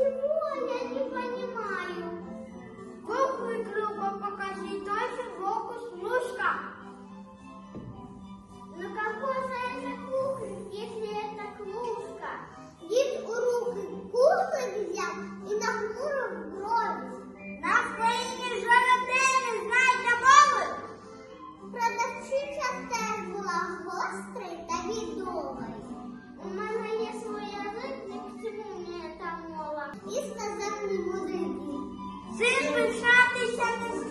Thank you. Син вивчатися не